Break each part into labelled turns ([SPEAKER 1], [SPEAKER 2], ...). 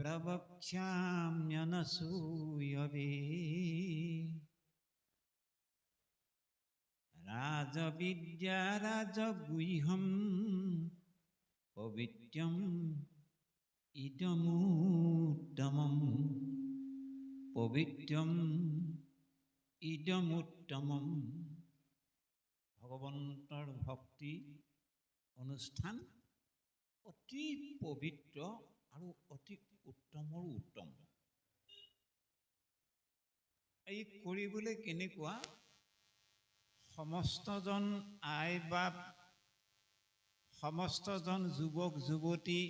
[SPEAKER 1] प्रवक्ष्याम्यनसूयवे राजविद्या राजगुह्यं पवित्रम् इदमुत्तमं पवित्रम् ইদমুত্তমম ভগৱন্তৰ ভক্তি অনুষ্ঠান অতি পবিত্ৰ আৰু অতি উত্তমৰো উত্তম। এই কৰিবলৈ কেনেকুৱা? সমস্তজন আই বাপ সমস্তজন যুৱক যুৱতী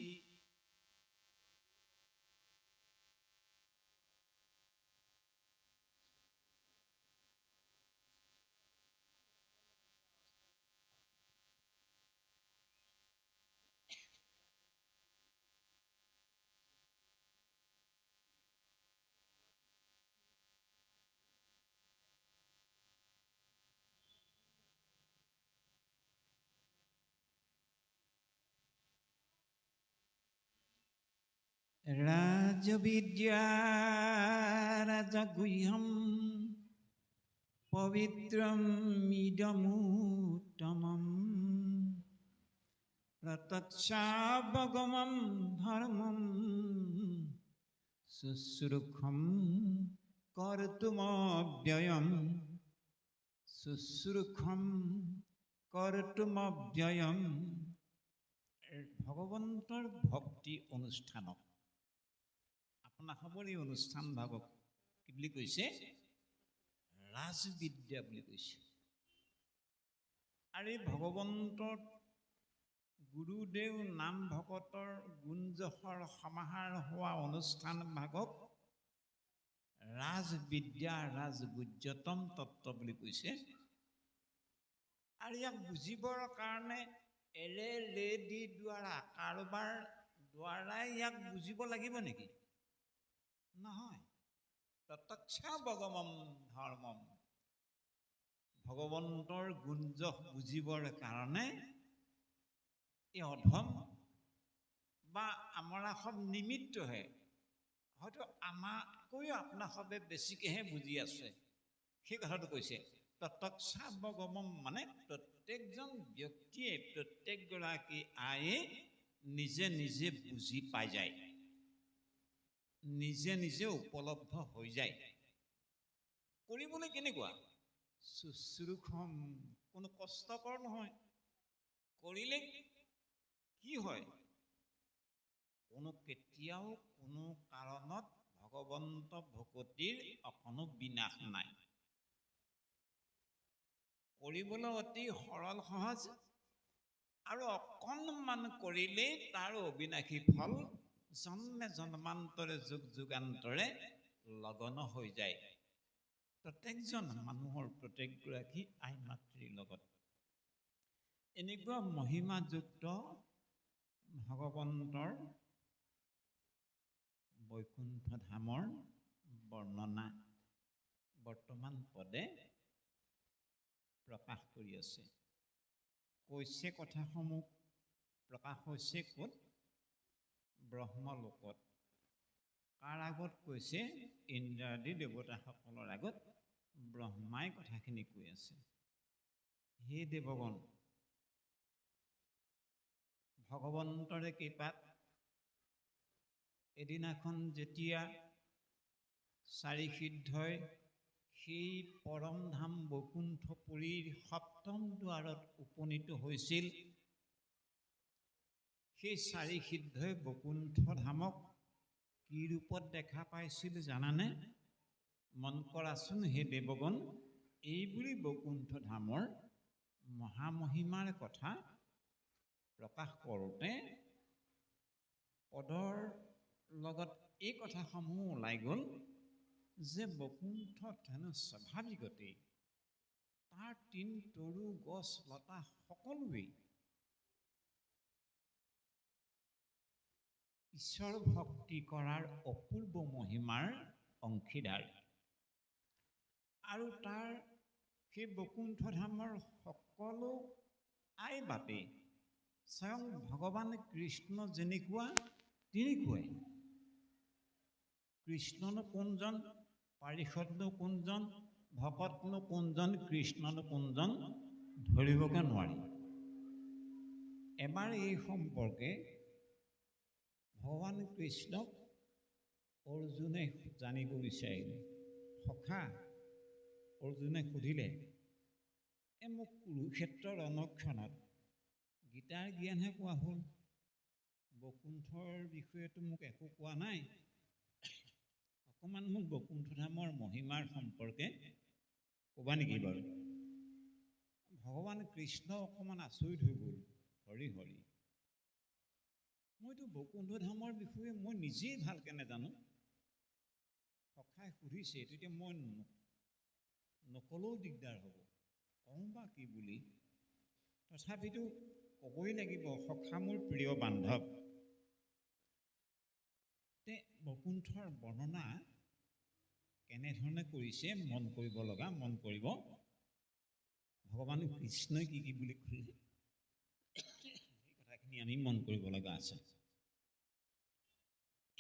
[SPEAKER 1] রাজবিদ্যা রাজগুহ্যম পবিত্রম ধর্ম শুশ্রুখম ধর্মম শুশ্রুখম কর্তুমব্যয়ম। ভগবন্তর ভগৱন্তৰ ভক্তি অনুষ্ঠানক। আপোনাৰ এই অনুষ্ঠান ভাগক কি বুলি কৈছে? ৰাজবিদ্যা বুলি কৈছে। আৰু এই ভগৱন্তৰ গুৰুদেৱ নাম ভকতৰ গুঞ্জসৰ সমাহাৰ হোৱা অনুষ্ঠান ভাগক ৰাজবিদ্যা ৰাজগুজ্যতম তত্ত্ব বুলি কৈছে। আৰু ইয়াক বুজিবৰ কাৰণে এৰে লে দি দ্বাৰা কাৰোবাৰ দ্বাৰাই ইয়াক বুজিব লাগিব নেকি? নহয়। প্ৰত্যক্ষাৱগমম ধৰ্মম ভগৱন্তৰ গুঞ্জস বুজিবৰ কাৰণে এই অধম বা আমাৰ সব নিমিত্তহে হয়তো আমাতকৈও সবে বেছিকৈহে বুজি আছে। সেই কথাটো কৈছে প্ৰত্যক্ষাৱগমম মানে প্ৰত্যেকজন ব্যক্তিয়ে প্ৰত্যেকগৰাকী আয়ে নিজে নিজে বুজি পাই যায়। নিজে নিজে উপলব্ধ হৈ যায়। কৰিবলৈ কেনেকুৱা? শুশ্ৰূষম কোনো কষ্টকৰ নহয়। কৰিলে কি হয়? কোনো কেতিয়াও কোনো কাৰণত ভগৱন্ত ভকতিৰ অকণো বিনাশ নাই। কৰিবলৈ অতি সৰল সহজ। আৰু অকণমান কৰিলেই তাৰ অবিনাশী ফল জন্মে জন্মান্তৰে যুগ যুগান্তৰে লগন হৈ যায়। প্ৰত্যেকজন মানুহৰ প্ৰত্যেকগৰাকী আই মাতৃৰ লগত। এনেকুৱা মহিমাযুক্ত ভগৱন্তৰ বৈকুণ্ঠ ধামৰ বৰ্ণনা বৰ্তমান পদে প্ৰকাশ কৰি আছে। কৈছে কথাসমূহ প্ৰকাশ হৈছে ক'ত? ব্ৰহ্মলোকত। কাৰ আগত কৈছে? ইন্দ্ৰাদী দেৱতাসকলৰ আগত ব্ৰহ্মাই কথাখিনি কৈ আছে। হে দেৱগণ ভগৱন্তৰে কৃপাত এদিনাখন যেতিয়া চাৰি সিদ্ধই সেই পৰম ধাম বৈকুণ্ঠপুৰীৰ সপ্তম দুৱাৰত উপনীত হৈছিল সেই চাৰি সিদ্ধই বৈকুণ্ঠ ধামক কি ৰূপত দেখা পাইছিল জানানে? মন কৰাচোন হে দেৱগণ এইবুলি বৈকুণ্ঠ ধামৰ মহামহিমাৰ কথা প্ৰকাশ কৰোঁতে পদৰ লগত এই কথাসমূহ ওলাই গ'ল যে বৈকুণ্ঠত হেনো স্বাভাৱিকতেই তাৰ তিন তৰু গছ লতা সকলোৱেই ঈশ্বৰ ভক্তি কৰাৰ অপূৰ্ব মহিমাৰ অংশীদাৰ। আৰু তাৰ সেই বৈকুণ্ঠ ধামৰ সকলো আই বাপেই স্বয়ং ভগৱান কৃষ্ণ যেনেকুৱা তেনেকুৱাই কৃষ্ণনো কোনজন পাৰিষদনো কোনজন ভকতনো কোনজন কৃষ্ণনো কোনজন ধৰিবকে নোৱাৰি। এবাৰ এই সম্পৰ্কে ভগৱান কৃষ্ণক অৰ্জুনে জানিব বিচাৰিলে। সখা অৰ্জুনে সুধিলে এ মোক কুৰুক্ষেত্ৰৰ ৰণক্ষণত গীতাৰ জ্ঞানহে কোৱা হ'ল? বকুণ্ঠৰ বিষয়েতো মোক একো কোৱা নাই। অকণমান মোক বকুণ্ঠ ধামৰ মহিমাৰ সম্পৰ্কে ক'বা নেকি বাৰু? ভগৱান কৃষ্ণ অকণমান আচৰিত হৈ গ'ল। হৰি হৰি। মইতো বকুণ্ঠ ধামৰ বিষয়ে মই নিজেই ভালকৈ নাজানো। সখাই সুধিছে তেতিয়া মই নকলেও দিগদাৰ হ'ব। কওঁ বা কি বুলি? তথাপিতো ক'বই লাগিব সখা মোৰ প্ৰিয় বান্ধৱ। তে বকুণ্ঠৰ বৰ্ণনা কেনেধৰণে কৰিছে মন কৰিব লগা মন কৰিব। ভগৱান কৃষ্ণই কি কি বুলি ক'লে? সেই কথাখিনি আমি মন কৰিব লগা আছে।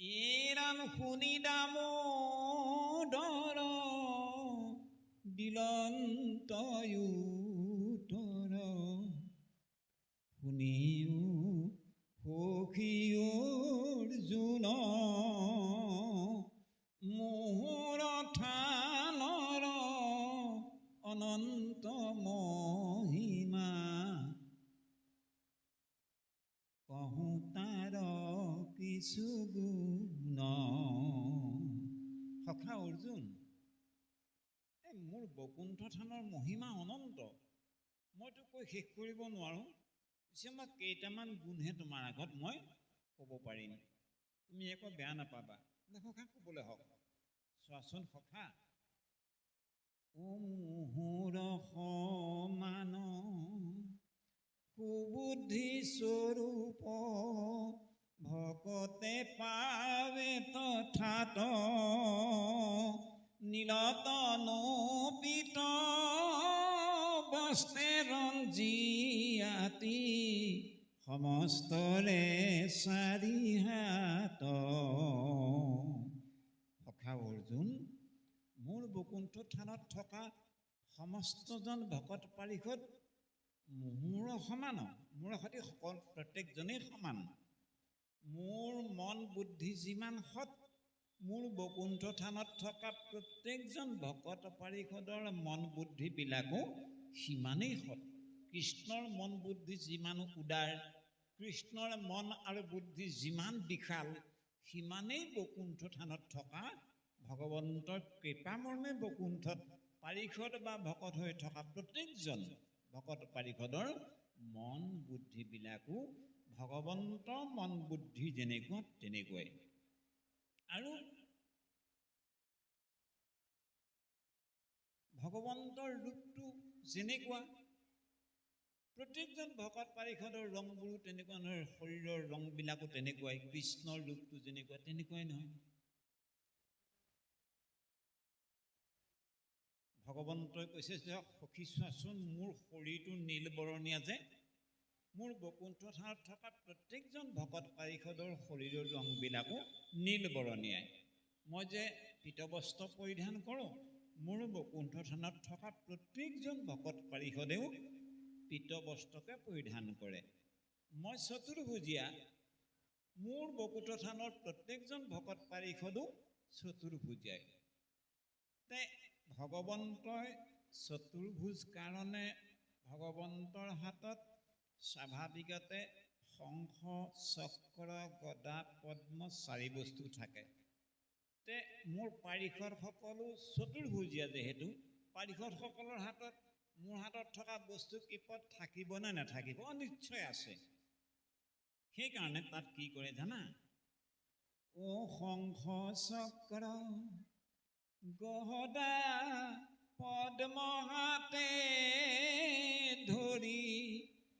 [SPEAKER 1] এইৰাম শুনি দামোদৰ দিলন্তয়ুতৰ শুনিও সখী অৰ্জুন বকুণ্ঠ থানৰ মহিমা অনন্ত। মইতো কৈ শেষ কৰিব নোৱাৰোঁ। পিছে কেইটামান গুণহে তোমাৰ আগত মই ক'ব পাৰিম। তুমি একো বেয়া নাপাবা। সখা ক'বলৈ হওক। চোৱাচোন সখা সমান সুবুদ্ধি স্বৰূপ ভকতে পাৱে তথাত নীলতনোপিত সমস্তৰে চাৰি হাত সখা অৰ্জুন মোৰ বকুণ্ঠ থানত থকা সমস্তজন ভকত পাৰিষদ মোৰ সমান মোৰ সৈতে সকলো প্ৰত্যেকজনেই সমান। মোৰ মন বুদ্ধি যিমান সৎ মোৰ বকুণ্ঠ থানত থকা প্ৰত্যেকজন ভকত পাৰিষদৰ মন বুদ্ধিবিলাকো সিমানেই সৎ। কৃষ্ণৰ মন বুদ্ধি যিমান উদাৰ কৃষ্ণৰ মন আৰু বুদ্ধি যিমান বিশাল সিমানেই বকুণ্ঠ থানত থকা ভগৱন্তৰ কৃপামৰ্মে বকুণ্ঠত পাৰিষদ বা ভকত হৈ থকা প্ৰত্যেকজন ভকত পাৰিষদৰ মন বুদ্ধিবিলাকো ভগৱন্তৰ মন বুদ্ধি যেনেকুৱা তেনেকুৱাই। আৰু ভগৱন্তৰ ৰূপটো যেনেকুৱা প্ৰত্যেকজন ভকত পাৰিষদৰ ৰংবোৰো তেনেকুৱা নহয় শৰীৰৰ ৰংবিলাকো তেনেকুৱাই কৃষ্ণৰ ৰূপটো যেনেকুৱা তেনেকুৱাই নহয়। ভগৱন্তই কৈছে যে সখী চোৱাচোন মোৰ শৰীৰটো নীল বৰণীয়া যে মোৰ বকুণ্ঠ থানত থকা প্ৰত্যেকজন ভকত পাৰিষদৰ শৰীৰৰ ৰংবিলাকো নীল বৰণীয়াই মই যে পীতবস্ত্ৰ পৰিধান কৰোঁ মোৰ বকুণ্ঠ থানত থকা প্ৰত্যেকজন ভকত পাৰিষদেও পীতবস্ত্ৰকে পৰিধান কৰে। মই চতুৰ্ভুজীয়া মোৰ বকুণ্ঠ থানৰ প্ৰত্যেকজন ভকত পাৰিষদো চতুৰ্ভুজীয়াই। তে ভগৱন্তই চতুৰ্ভুজ কাৰণে ভগৱন্তৰ হাতত স্বাভাৱিকতে শংখ চক্ৰ গদা পদ্ম চাৰি বস্তু থাকে। তে মোৰ পাৰিষদসকলো চতুৰ্ভুজীয়া যিহেতু পাৰিষদসকলৰ হাতত মোৰ হাতত থকা বস্তু কিপত থাকিব নে নাথাকিব? অ, নিশ্চয় আছে। সেইকাৰণে তাত কি কৰে জানা? ও শংখ চক্ৰ গহদা পদ্মহাতে ধৰি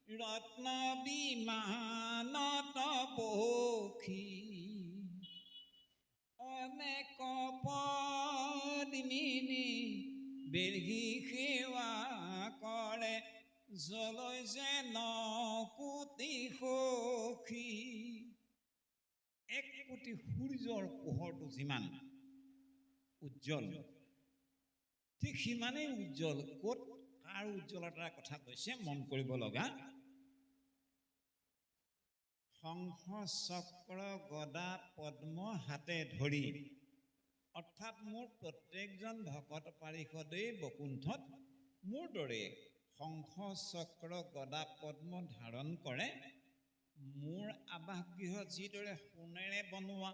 [SPEAKER 1] ৰত্ন বিমানত বখি অনেক পদ্মিনী বেৰ্হি সেৱা কৰে জলৈ যেন কোটি সখী। এক কোটি সূৰ্যৰ পোহৰটো যিমান উজ্জ্বল ঠিক সিমানেই উজ্জ্বল। ক'ত কাৰ উজ্জ্বলতাৰ কথা কৈছে মন কৰিব লগা? শংখ চক্ৰ গদা পদ্ম হাতে ধৰি অৰ্থাৎ মোৰ প্ৰত্যেকজন ভকত পাৰিষদেই বকুণ্ঠত মোৰ দৰে শংখ চক্ৰ গদা পদ্ম ধাৰণ কৰে মোৰ আৱাসগৃহ যিদৰে সোণেৰে বনোৱা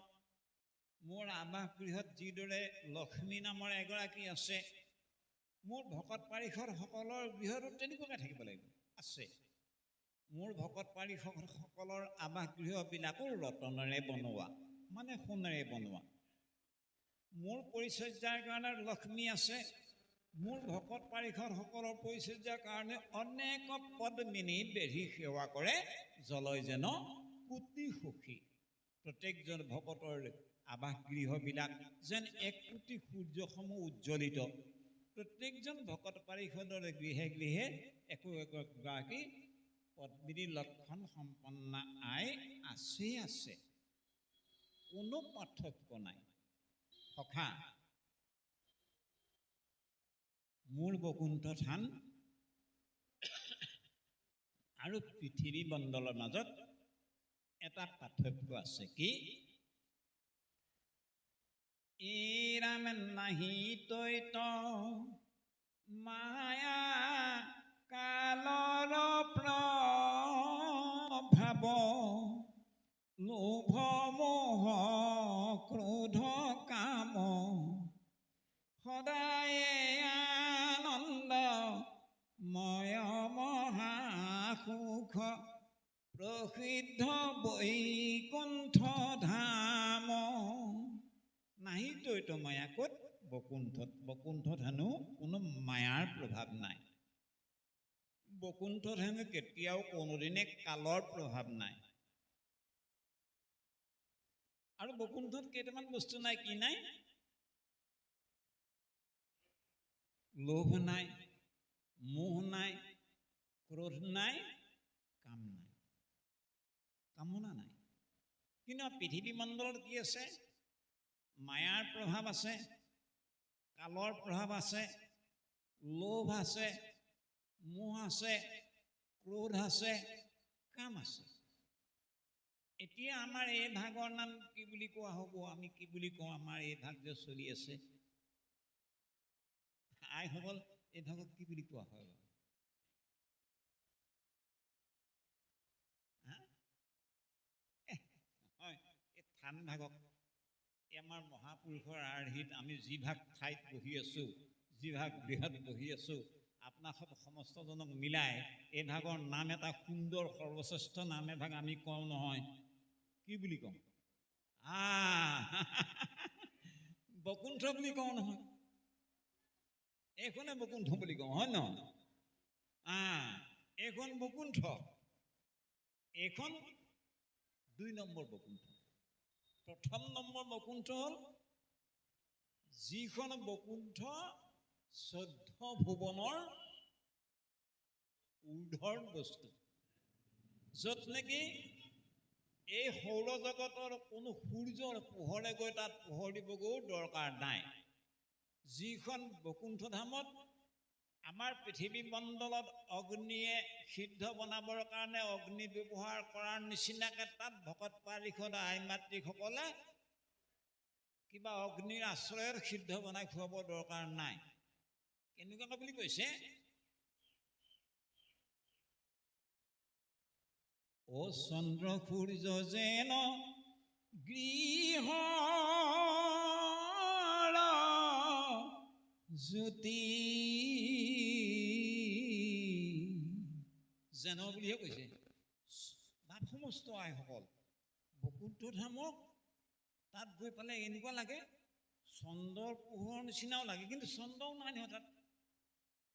[SPEAKER 1] মোৰ আৱাসগৃহত যিদৰে লক্ষ্মী নামৰ এগৰাকী আছে মোৰ ভকত পাৰিষদসকলৰ গৃহতো তেনেকুৱাকৈ থাকিব লাগিব। আছে। মোৰ ভকত পাৰিষদসকলৰ আৱাসগৃহবিলাকো ৰতনেৰে বনোৱা মানে সোণেৰে বনোৱা। মোৰ পৰিচৰ্যাৰ কাৰণে লক্ষ্মী আছে মোৰ ভকত পাৰিষদসকলৰ পৰিচৰ্যাৰ কাৰণে অনেক পদ্মিনী বেঢ়ি সেৱা কৰে জলয় যেন কোটি সুখী। প্ৰত্যেকজন ভকতৰ আৱাসগৃহবিলাক যেন এক কোটি সূৰ্যসমূহ উজ্জ্বলিত। প্ৰত্যেকজন ভকত পাৰিষদৰ গৃহে গৃহে একো একোগৰাকী পদ্মিনী লক্ষণ সম্পন্ন আই আছেই আছে। কোনো পাৰ্থক্য নাই। সখা মোৰ বকুণ্ঠ থান আৰু পৃথিৱী মণ্ডলৰ মাজত এটা পাৰ্থক্য আছে কি? ইৰাম নাহি তৈত মায়া বকুণ্ঠত হেনো কেতিয়াও কোনোদিনে কালৰ প্ৰভাৱ নাই। আৰু বকুণ্ঠত কেইটামান বস্তু নাই, কি নাই? লোভ নাই, মোহ নাই, ক্ৰোধ নাই, কাম নাই, কামনা নাই। কিন্তু পৃথিৱী মণ্ডলত কি আছে? মায়াৰ প্ৰভাৱ আছে, কালৰ প্ৰভাৱ আছে, লোভ আছে মোহ আছে ক্ৰোধ আছে কাম আছে। এতিয়া আমাৰ এই ভাগৰ নাম কি বুলি কোৱা হ'ব? আমি কি বুলি কওঁ? আমাৰ এই ভাগ যে চলি আছে। আইসকল এই ভাগক কি বুলি কোৱা হয়? বাৰু থান ভাগক। আমাৰ মহাপুৰুষৰ আৰ্হিত আমি যি ভাগ ঠাইত বহি আছোঁ যি ভাগ গৃহত বহি আছোঁ আপোনাক সমস্তজনক মিলাই এই ভাগৰ নাম এটা সুন্দৰ সৰ্বশ্ৰেষ্ঠ নাম এভাগ আমি কওঁ নহয়। কি বুলি কওঁ? বকুণ্ঠ বুলি কওঁ নহয়। এইখনে বকুণ্ঠ বুলি কওঁ হয় ন আহ এইখন বকুণ্ঠ। এইখন দুই নম্বৰ বকুণ্ঠ। প্ৰথম নম্বৰ বকুণ্ঠ হ'ল যিখন বকুণ্ঠ চৈধ্য ভুৱনৰ ঊৰ্ধৰ বস্তু। য'ত নেকি এই সৌৰজগতৰ কোনো সূৰ্যৰ পোহৰে গৈ তাত পোহৰ দিবগৈও দৰকাৰ নাই। যিখন বকুণ্ঠ ধামত আমাৰ পৃথিৱী মণ্ডলত অগ্নিয়ে সিদ্ধ বনাবৰ কাৰণে অগ্নি ব্যৱহাৰ কৰাৰ নিচিনাকৈ তাত ভকত পাৰিষদ আই মাতৃসকলে কিবা অগ্নিৰ আশ্ৰয়ত সিদ্ধ বনাই খুৱাব দৰকাৰ নাই। কেনেকুৱাকৈ বুলি কৈছে? অ চন্দ্ৰ সূৰ্য যেন গৃহ জ্যোতি। যেন বুলিহে কৈছে। তাত সমস্ত আইসকল বকুণ্ঠ ধামক তাত গৈ পেলাই এনেকুৱা লাগে চন্দ্ৰৰ পোহৰৰ নিচিনাও লাগে কিন্তু চন্দ্ৰও নাই নহয় তাত।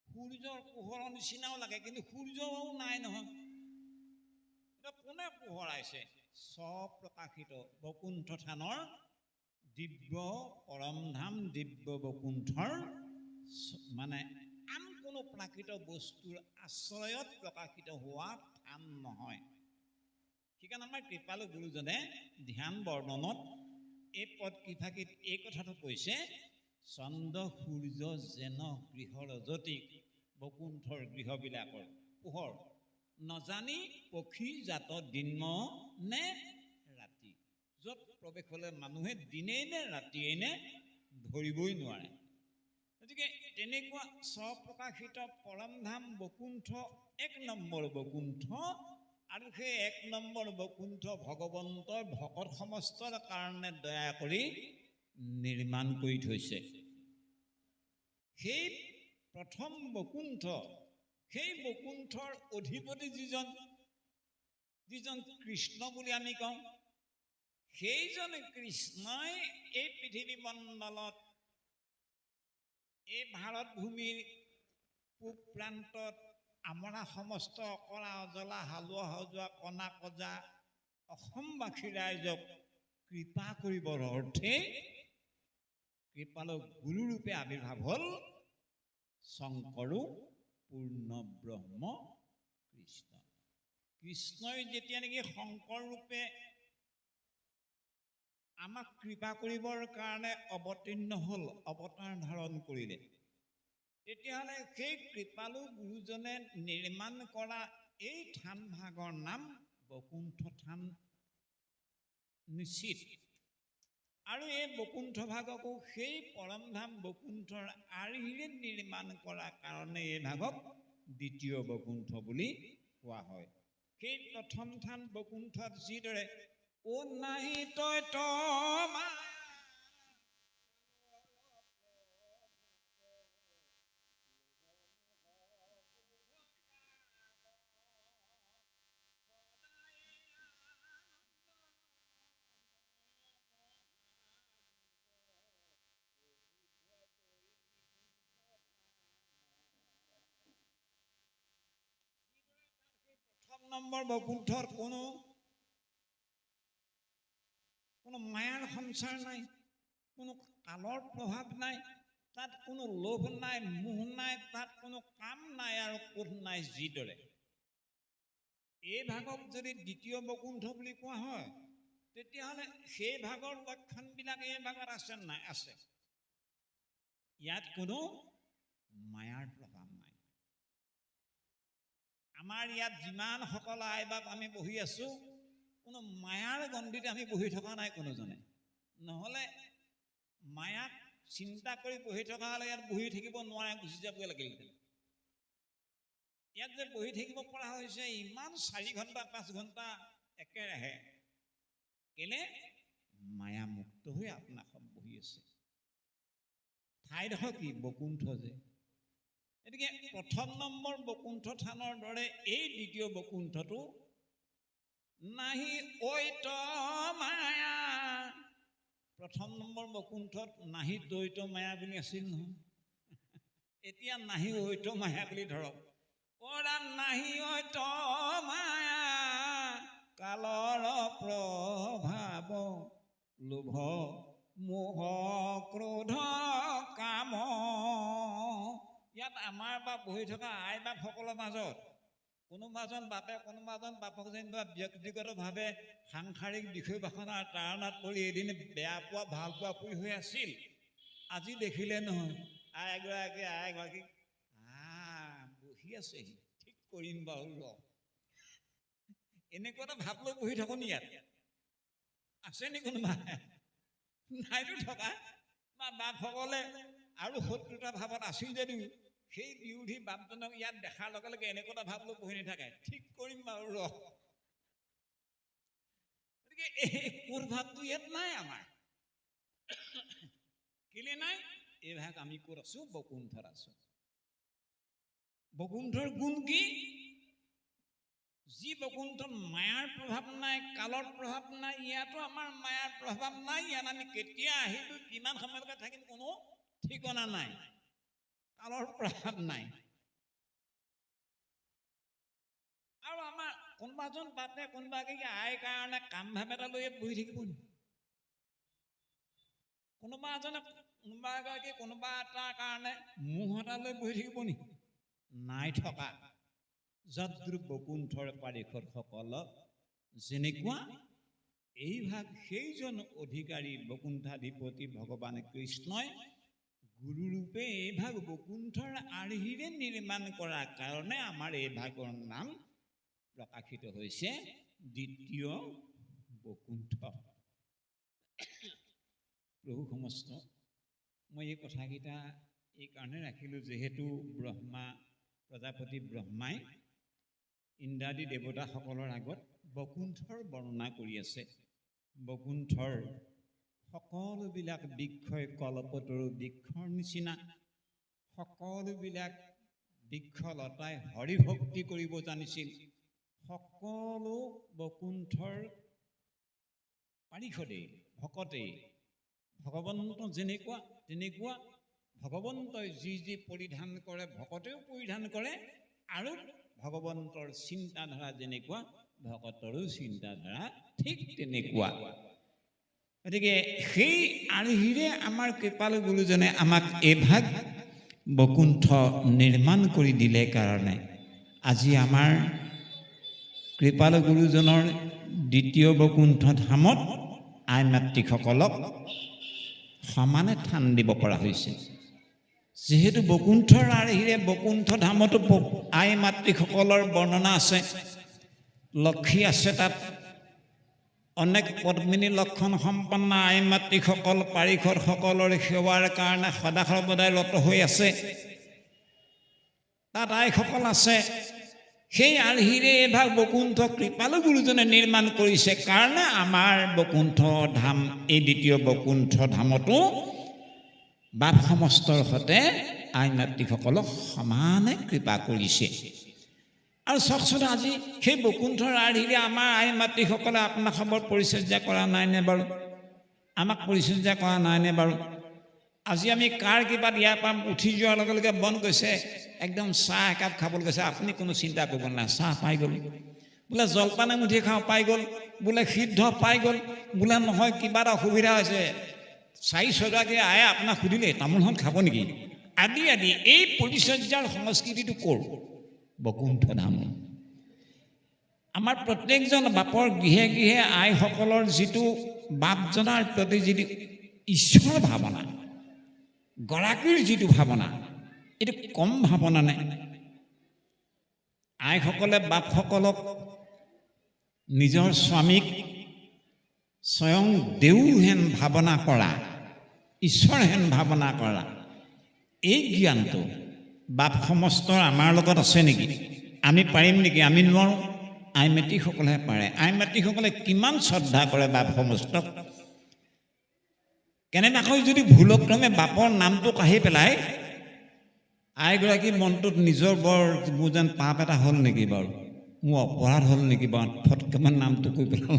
[SPEAKER 1] সূৰ্যৰ পোহৰৰ নিচিনাও লাগে কিন্তু সূৰ্যও নাই নহয়। কোনে পোহৰাইছে? স্বপ্ৰকাশিত বকুণ্ঠ থানৰ দিব্য পৰমধাম দিব্য বকুণ্ঠৰ মানে আন কোনো প্ৰাকৃত বস্তুৰ আশ্ৰয়ত প্ৰকাশিত হোৱা থান নহয়। সেইকাৰণে আমাৰ কৃপালু গুৰুজনে ধ্যান বৰ্ণনত এই পদ কিফাকিত এই কথাটো কৈছে চন্দ্ৰ সূৰ্য যেন গৃহৰ জ্যোতি বকুণ্ঠৰ গৃহবিলাকৰ পোহৰ। নজানি পক্ষী জাত দিন নে ৰাতি? য'ত প্ৰৱেশ হ'লে মানুহে দিনেই নে ৰাতিয়েই নে ধৰিবই নোৱাৰে? গতিকে তেনেকুৱা স্বপ্ৰকাশিত পৰমধাম বকুণ্ঠ এক নম্বৰ বকুণ্ঠ আৰু সেই এক নম্বৰ বকুণ্ঠ ভগৱন্তৰ ভকত সমস্তৰ কাৰণে দয়া কৰি নিৰ্মাণ কৰি থৈছে। সেই প্ৰথম বকুণ্ঠ সেই বকুণ্ঠৰ অধিপতি যিজন যিজন কৃষ্ণ বুলি আমি কওঁ সেইজন কৃষ্ণই এই পৃথিৱী মণ্ডলত এই ভাৰত ভূমিৰ পূব প্ৰান্তত আমৰা সমস্ত অকৰা অজলা হালোৱা সজোৱা কণা কজা অসমবাসী ৰাইজক কৃপা কৰিবৰ অৰ্থে কৃপালু গুৰুৰূপে আৱিৰ্ভাৱ হ'ল শংকৰো পূৰ্ণ ব্ৰহ্ম কৃষ্ণ। কৃষ্ণই যেতিয়া নেকি শংকৰ ৰূপে আমাক কৃপা কৰিবৰ কাৰণে অৱতীৰ্ণ হ'ল অৱতাৰ ধাৰণ কৰিলে তেতিয়াহ'লে সেই কৃপালু গুৰুজনে নিৰ্মাণ কৰা এই থান ভাগৰ নাম বকুণ্ঠ থান নিশ্চিত। আৰু এই বকুণ্ঠ ভাগকো সেই পৰমধাম বকুণ্ঠৰ আৰ্হিৰে নিৰ্মাণ কৰা কাৰণে এই ভাগক দ্বিতীয় বকুণ্ঠ বুলি কোৱা হয়। সেই প্ৰথম থান বকুণ্ঠত যিদৰে অ নাহি তই তমা নম্বৰ বকুণ্ঠৰ কোনো কোনো মায়াৰ সঞ্চাৰ নাই কোনো কালৰ প্ৰভাৱ নাই তাত কোনো লোভ নাই মোহ নাই তাত কোনো কাম নাই আৰু ক্ৰোধ নাই যিদৰে। এই ভাগক যদি দ্বিতীয় বকুণ্ঠ বুলি কোৱা হয় তেতিয়াহ'লে সেই ভাগৰ লক্ষণবিলাক এই ভাগত আছে নাই? আছে। ইয়াত কোনো মায়াৰ আমাৰ ইয়াত যিমানসকল আইবাপ আমি বহি আছোঁ কোনো মায়াৰ গণ্ডিতে আমি বহি থকা নাই কোনোজনে। নহ'লে মায়াক চিন্তা কৰি বহি থকা হ'লে ইয়াত বহি থাকিব নোৱাৰে গুচি যাবগৈ লাগিলহেঁতেন ইয়াত যে বহি থাকিব পৰা হৈছে ইমান চাৰি ঘণ্টা পাঁচ ঘণ্টা একেৰাহে। কেলে? মায়ামুক্ত হৈ আপোনাসত বহি আছে। ঠাইডোখৰ কি? বকুণ্ঠ যে। গতিকে প্ৰথম নম্বৰ বকুণ্ঠ থানৰ দৰে এই দ্বিতীয় বকুণ্ঠটো নাহি ঐত মায়া। প্ৰথম নম্বৰ বকুণ্ঠত নাহি দ্বৈত মায়া বুলি আছিল নহয়। এতিয়া নাহি ঐত মায়া বুলি ধৰক। অৰাম নাহি ঐত মায়া কালৰ প্ৰভাৱ লোভ মোহ ক্ৰোধ কাম। ইয়াত আমাৰ বা বহি থকা আই বাপসকলৰ মাজত কোনোবাজন বাপে কোনোবাজন বাপক যেনিবা ব্যক্তিগতভাৱে সাংসাৰিক বিষয় বাসনাৰ তাৰণাত পৰি এদিন বেয়া পোৱা ভাল পোৱা পৰি হৈ আছিল। আজি দেখিলে নহয়। আই এগৰাকী আই এগৰাকী বহি আছেহি ঠিক কৰিম বাৰু ৰ। এনেকুৱা এটা ভাৱ লৈ বহি থাকোঁ নি ইয়াত। আছে নি কোনোবা? নাইতো থকা। বা বাপসকলে আৰু শত্ৰুতা ভাৱত আছিল যদিও। সেই বিৰোধী বাপজনক ইয়াত দেখাৰ লগে লগে এনেকুৱা এটা ভাৱ লৈ বহি নাথাকে। ঠিক কৰিম বাৰু ৰ। গতিকে এই কোৰ ভাৱটো ইয়াত নাই আমাৰ। কেলে নাই? এই ভাগ আমি ক'ত আছো? বকুণ্ঠত আছো। বকুণ্ঠৰ গুণ কি? যি বকুণ্ঠত মায়াৰ প্ৰভাৱ নাই কালৰ প্ৰভাৱ নাই ইয়াতো আমাৰ মায়াৰ প্ৰভাৱ নাই। ইয়াত আমি কেতিয়া আহিলোঁ কিমান সময়লৈকে থাকিম কোনো ঠিকনা নাই। কালৰ প্ৰভাৱ নাই। আৰু আমাৰ কোনোবাজন বাপে কোনোবা এগৰাকী আইৰ কাৰণে কাম ভাৱ এটা লৈ বহি থাকিব নি? কোনোবা এজনে কোনোবা এগৰাকী কোনোবা এটাৰ কাৰণে মোহ এটা লৈ বহি থাকিব নি? নাই থকা। যদ্ৰুপ বকুণ্ঠৰ পাৰিষদসকলক যেনেকুৱা এই ভাগ সেইজন অধিকাৰী বকুণ্ঠাধিপতি ভগৱান কৃষ্ণই গুৰুৰূপে এই ভাগ বকুণ্ঠৰ আৰ্হিৰে নিৰ্মাণ কৰাৰ কাৰণে আমাৰ এই ভাগৰ নাম প্ৰকাশিত হৈছে দ্বিতীয় বকুণ্ঠ। প্ৰভু সমস্ত মই এই কথাকেইটা এইকাৰণে ৰাখিলোঁ যিহেতু ব্ৰহ্মা প্ৰজাপতি ব্ৰহ্মাই ইন্দ্ৰাদী দেৱতাসকলৰ আগত বকুণ্ঠৰ বৰ্ণনা কৰি আছে। বকুণ্ঠৰ সকলোবিলাক বৃক্ষই কলপতৰু বৃক্ষৰ নিচিনা। সকলোবিলাক বৃক্ষ লতাই হৰিভক্তি কৰিব জানিছিল। সকলো বকুণ্ঠৰ পাৰিষদেই ভকতেই ভগৱন্ত যেনেকুৱা তেনেকুৱা ভগৱন্তই যি যি পৰিধান কৰে ভকতেও পৰিধান কৰে আৰু ভগৱন্তৰ চিন্তাধাৰা যেনেকুৱা ভকতৰো চিন্তাধাৰা ঠিক তেনেকুৱা। গতিকে সেই আৰ্হিৰে আমাৰ কৃপালু গুৰুজনে আমাক এইভাগ বকুণ্ঠ নিৰ্মাণ কৰি দিলে কাৰণে আজি আমাৰ কৃপালু গুৰুজনৰ দ্বিতীয় বকুণ্ঠ ধামত আই মাতৃসকলক সমানে থান দিব পৰা হৈছে। যিহেতু বকুণ্ঠৰ আৰ্হিৰে বকুণ্ঠ ধামতো আই মাতৃসকলৰ বৰ্ণনা আছে লক্ষী আছে তাত অনেক পদ্মিনী লক্ষণ সম্পন্ন আই মাতৃসকল পাৰিষদসকলৰ সেৱাৰ কাৰণে সদা সৰ্বদাই ৰত হৈ আছে। তাত আইসকল আছে। সেই আৰ্হিৰে এভাগ বকুণ্ঠ কৃপালু গুৰুজনে নিৰ্মাণ কৰিছে। কাৰণে আমাৰ বকুণ্ঠ ধাম এই দ্বিতীয় বকুণ্ঠ ধামতো বাপ সমস্তৰ সতে আই মাতৃসকলক সমানে কৃপা কৰিছে। আৰু চাওকচোন আজি সেই বকুণ্ঠৰ আৰ্হিৰে আমাৰ আই মাতৃসকলে আপোনাক খবৰ পৰিচৰ্যা কৰা নাইনে বাৰু? আমাক পৰিচৰ্যা কৰা নাইনে বাৰু? আজি আমি কাৰ কিবাত ইয়াৰ পৰা উঠি যোৱাৰ লগে লগে বন গৈছে একদম চাহ একাপ খাবলৈ গৈছে। আপুনি কোনো চিন্তা কৰিব নালাগে চাহ পাই গ'ল। বোলে জলপান এমুঠি খাওঁ পাই গ'ল। বোলে সিদ্ধ পাই গ'ল। বোলে নহয় কিবা এটা অসুবিধা হৈছে। চাৰি ছয়গৰাকী আয়ে আপোনাক সুধিলে তামোলখন খাব নেকি? আদি আদি এই পৰিচৰ্যাৰ সংস্কৃতিটো ক'ৰ? বকুণ্ঠ ধাম আমাৰ প্ৰত্যেকজন বাপৰ গৃহে গৃহে আইসকলৰ যিটো বাপজনাৰ প্ৰতি যিটো ঈশ্বৰ ভাৱনা গৰাকীৰ যিটো ভাৱনা এইটো কম ভাৱনা নে আইসকলে বাপসকলক নিজৰ স্বামীক স্বয়ং দেউ হেন ভাৱনা কৰা ঈশ্বৰ হেন ভাৱনা কৰা এই জ্ঞানটো বাপ সমস্তৰ আমাৰ লগত আছে নেকি? আমি পাৰিম নেকি? আমি নোৱাৰোঁ। আই মাতৃসকলেহে পাৰে। আই মাতৃসকলে কিমান শ্ৰদ্ধা কৰে বাপ সমস্তক? কেনেবাকৈ যদি ভুলক্ৰমে বাপৰ নামটো কাঢ়ি পেলাই আইগৰাকী মনটোত নিজৰ বৰ মোৰ যেন পাপ এটা হ'ল নেকি বাৰু? মোৰ অপৰাধ হ'ল নেকি বাৰু? ফটকেমান নামটো কৈ পেলাওঁ